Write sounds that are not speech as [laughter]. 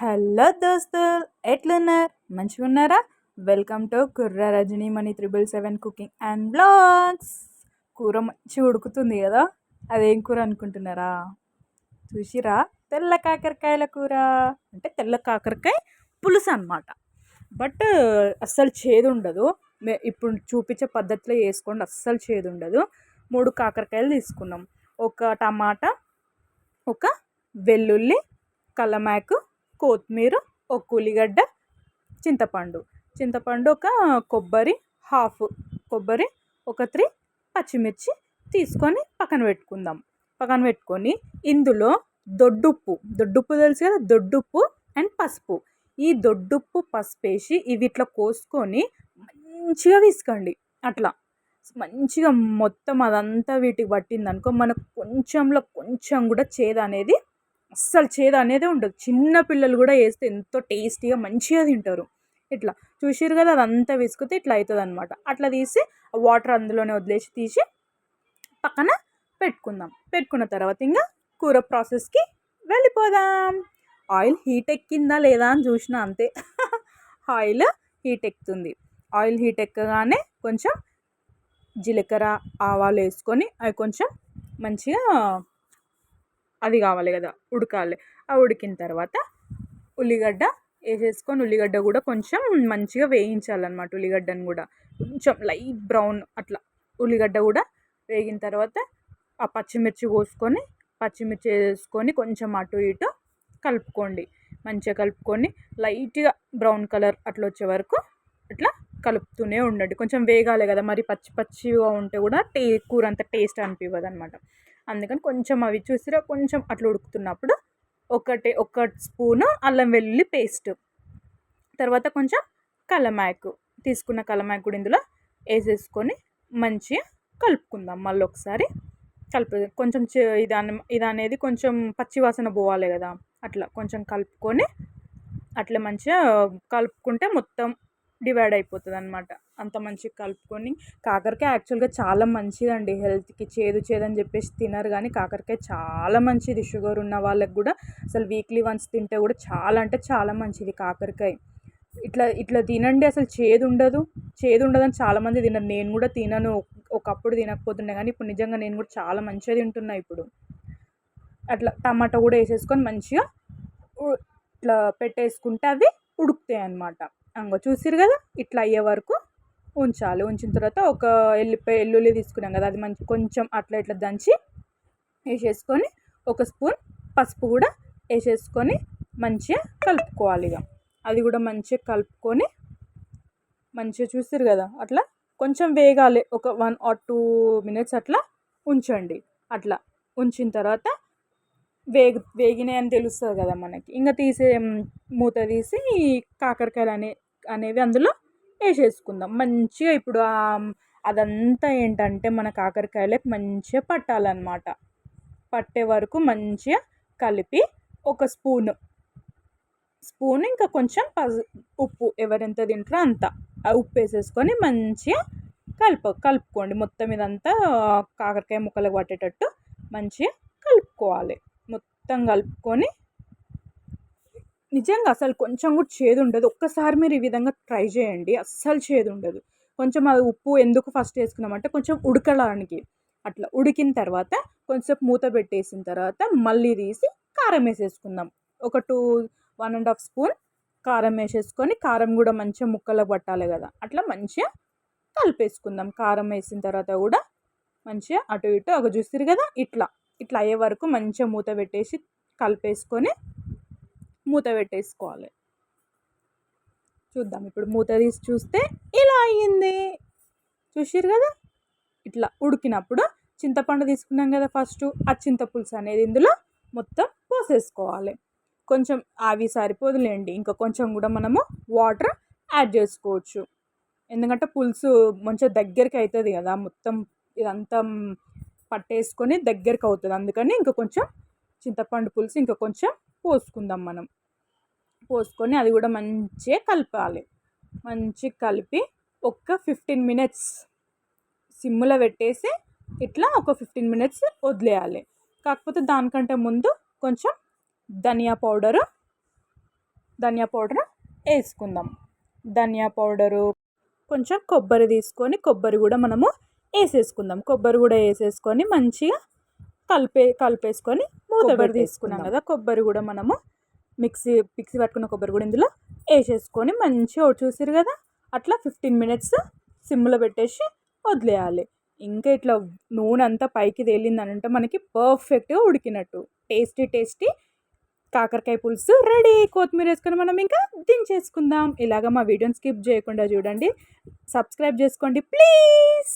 Hello దోస్తులు ఎట్లున్నారు మంచిగా ఉన్నారా? Welcome to Kurra Rajani Mani triple seven cooking and blogs. కూర మంచి ఉడుకుతుంది కదా అదేం కూర అనుకుంటున్నారా? చూసిరా? తెల్ల కాకరకాయల కూర. అంటే తెల్ల కాకరకాయ పులుసు అనమాట బట్ అస్సలు చేదు ఉండదు మే- ఇప్పుడు చూపించే పద్ధతిలో వేసుకోండి అస్సలు చేదు ఉండదు మూడు కాకరకాయలు తీసుకున్నాం. ఒక టమాటా ఒక వెల్లుల్లి కలమాకు కొత్తిమీర ఒక ఉల్లిగడ్డ చింతపండు. చింతపండు ఒక కొబ్బరి హాఫ్ కొబ్బరి ఒక త్రీ పచ్చిమిర్చి తీసుకొని పక్కన పెట్టుకుందాం. పక్కన పెట్టుకొని ఇందులో దొడ్డుప్పు దొడ్డుప్పు తెలుసు కదా? దొడ్డుప్పు అండ్ పసుపు. ఈ దొడ్డుప్పు పసుపు వేసి ఇవి ఇట్లా కోసుకొని మంచిగా తీసుకోండి అట్లా. మంచిగా మొత్తం అదంతా వీటికి పట్టింది అనుకో మనకు కొంచెంలో కొంచెం కూడా చేదు అనేది అస్సలు చేదు అనేది ఉండదు. చిన్న పిల్లలు కూడా వేస్తే ఎంతో టేస్టీగా మంచిగా తింటారు. ఇట్లా చూసారు కదా అదంతా విసుకుతే ఇట్లా అవుతుంది అనమాట అట్లా తీసి వాటర్ అందులోనే వదిలేసి తీసి పక్కన పెట్టుకుందాం. పెట్టుకున్న తర్వాత ఇంకా కూర ప్రాసెస్కి వెళ్ళిపోదాం. ఆయిల్ హీట్ ఎక్కిందా లేదా అని చూసిన అంతే. [laughs] ఆయిల్ హీట్ ఎక్కుతుంది. ఆయిల్ హీట్ ఎక్కగానే కొంచెం జీలకర్ర ఆవాలు వేసుకొని అవి కొంచెం మంచిగా అది కావాలి కదా ఉడకాలి. ఆ ఉడికిన తర్వాత ఉల్లిగడ్డ వేసేసుకొని ఉల్లిగడ్డ కూడా కొంచెం మంచిగా వేయించాలన్నమాట ఉల్లిగడ్డను కూడా. కొంచెం లైట్ బ్రౌన్ అట్లా ఉల్లిగడ్డ కూడా వేగిన తర్వాత ఆ పచ్చిమిర్చి కోసుకొని పచ్చిమిర్చి వేసుకొని కొంచెం అటు ఇటు కలుపుకోండి. మంచిగా కలుపుకొని లైట్గా బ్రౌన్ కలర్ అట్లా వచ్చే వరకు అట్లా కలుపుతూనే ఉండండి. కొంచెం వేగాలి కదా మరి పచ్చి పచ్చిగా ఉంటే కూడా టే కూర అంత టేస్ట్ అనిపివ్వదు అనమాట అందుకని కొంచెం అవి చూసిరా కొంచెం అట్లా ఉడుకుతున్నప్పుడు ఒకటి ఒక స్పూను అల్లం వెల్లుల్లి పేస్ట్. తర్వాత కొంచెం కలమాకు తీసుకున్న కలమాకు కూడా ఇందులో వేసేసుకొని మంచిగా కలుపుకుందాం. మళ్ళీ ఒకసారి కలుపు కొంచెం చే- ఇదనేది ఇది అనేది కొంచెం పచ్చి వాసన పోవాలి కదా అట్లా కొంచెం కలుపుకొని అట్లా మంచిగా కలుపుకుంటే మొత్తం డివైడ్ అయిపోతుంది అనమాట అంత మంచిగా కలుపుకొని కాకరకాయ యాక్చువల్గా చాలా మంచిదండి హెల్త్కి చేదు చేదు అని చెప్పేసి తినరు కానీ కాకరకాయ చాలా మంచిది. షుగర్ ఉన్న వాళ్ళకి కూడా అసలు వీక్లీ వన్స్ తింటే కూడా చాలా అంటే చాలా మంచిది కాకరకాయ. ఇట్లా ఇట్లా తినండి అసలు చేదు ఉండదు చేదు ఉండదని చాలామంది తినరు. నేను కూడా తినను. ఒకప్పుడు తినకపోతుండే కానీ ఇప్పుడు నిజంగా నేను కూడా చాలా మంచిగా తింటున్నా ఇప్పుడు. అట్లా టమాటా కూడా వేసేసుకొని మంచిగా ఇట్లా పెట్టేసుకుంటే అవి ఉడుకుతాయి అన్నమాట అంగో చూసిరు కదా? ఇట్లా అయ్యే వరకు ఉంచాలి. ఉంచిన తర్వాత ఒక ఎల్లిపాయ ఎల్లుల్లి తీసుకున్నాం కదా అది మంచి కొంచెం అట్లా ఇట్లా దంచి వేసేసుకొని ఒక స్పూన్ పసుపు కూడా వేసేసుకొని మంచిగా కలుపుకోవాలి ఇక. అది కూడా మంచిగా కలుపుకొని మంచిగా చూసిరు కదా? అట్లా కొంచెం వేగాలి. ఒక వన్ ఆర్ టూ మినిట్స్ అట్లా ఉంచండి. అట్లా ఉంచిన తర్వాత వేగి వేగినాయి అని తెలుస్తుంది కదా మనకి. ఇంకా తీసే మూత తీసి కాకరకాయలు అనే అనేవి అందులో వేసేసుకుందాం. మంచిగా ఇప్పుడు అదంతా ఏంటంటే మన కాకరకాయలకు మంచిగా పట్టాలన్నమాట. పట్టే వరకు మంచిగా కలిపి ఒక స్పూన్. స్పూన్ ఇంకా కొంచెం పసు ఉప్పు ఎవరెంత తింటారో అంత. ఆ ఉప్పు వేసేసుకొని మంచిగా కలుపు కలుపుకోండి. మొత్తం ఇదంతా కాకరకాయ ముక్కలకు పట్టేటట్టు మంచిగా కలుపుకోవాలి. మొత్తం కలుపుకొని నిజంగా అసలు కొంచెం కూడా చేదు ఉండదు ఒక్కసారి మీరు ఈ విధంగా ట్రై చేయండి. అస్సలు చేదు ఉండదు కొంచెం అది ఉప్పు ఎందుకు ఫస్ట్ వేసుకున్నామంటే కొంచెం ఉడకడానికి. అట్లా ఉడికిన తర్వాత కొంచెం మూత పెట్టేసిన తర్వాత మళ్ళీ తీసి కారం వేసేసుకుందాం. ఒక two one and half spoon కారం వేసేసుకొని కారం కూడా మంచిగా ముక్కలకు పట్టాలి కదా. అట్లా మంచిగా కలిపేసుకుందాం. కారం వేసిన తర్వాత కూడా మంచిగా అటు ఇటు ఒక చూస్తారు కదా. ఇట్లా. ఇట్లా అయ్యే వరకు మంచిగా మూత పెట్టేసి కలిపేసుకొని మూత పెట్టేసుకోవాలి. చూద్దాం ఇప్పుడు మూత తీసి చూస్తే ఇలా అయ్యింది. చూసారు కదా? ఇట్లా ఉడికినప్పుడు చింతపండు తీసుకున్నాం కదా ఫస్ట్. ఆ చింతపులుసు అనేది ఇందులో మొత్తం పోసేసుకోవాలి. కొంచెం అవి సరిపోదులేండి. ఇంకా కొంచెం కూడా మనము వాటర్ యాడ్ చేసుకోవచ్చు. ఎందుకంటే పులుసు మంచిగా దగ్గరికి అవుతుంది కదా. మొత్తం ఇదంతా పట్టేసుకొని దగ్గరికి అవుతుంది. అందుకని ఇంకా కొంచెం చింతపండు పులుసు ఇంకా కొంచెం పోసుకుందాం మనం. పోసుకొని అది కూడా మంచిగా కలపాలి. మంచిగా కలిపి ఒక ఫిఫ్టీన్ మినిట్స్ సిమ్లో పెట్టేసి ఇట్లా ఒక ఫిఫ్టీన్ మినిట్స్ వదిలేయాలి. కాకపోతే దానికంటే ముందు కొంచెం ధనియా పౌడరు ధనియా పౌడర్ వేసుకుందాం. ధనియా పౌడరు కొంచెం కొబ్బరి తీసుకొని కొబ్బరి కూడా మనము వేసేసుకుందాం. కొబ్బరి కూడా వేసేసుకొని మంచిగా కలిపే కలిపేసుకొని మూత తీసుకున్నాం కదా కొబ్బరి కూడా మనము మిక్సీ మిక్సీ పట్టుకున్న కొబ్బరి కూడా ఇందులో వేసేసుకొని మంచిగా చూసారు కదా? అట్లా ఫిఫ్టీన్ మినిట్స్ సిమ్లో పెట్టేసి వదిలేయాలి. ఇంకా ఇట్లా నూనె అంతా పైకి తేలిందని అంటే మనకి పర్ఫెక్ట్గా ఉడికినట్టు. టేస్టీ టేస్టీ కాకరకాయ పులుసు రెడీ కొత్తిమీర వేసుకొని మనం ఇంకా దించేసుకుందాం. ఇలాగ మా వీడియోని స్కిప్ చేయకుండా చూడండి. సబ్స్క్రైబ్ చేసుకోండి ప్లీజ్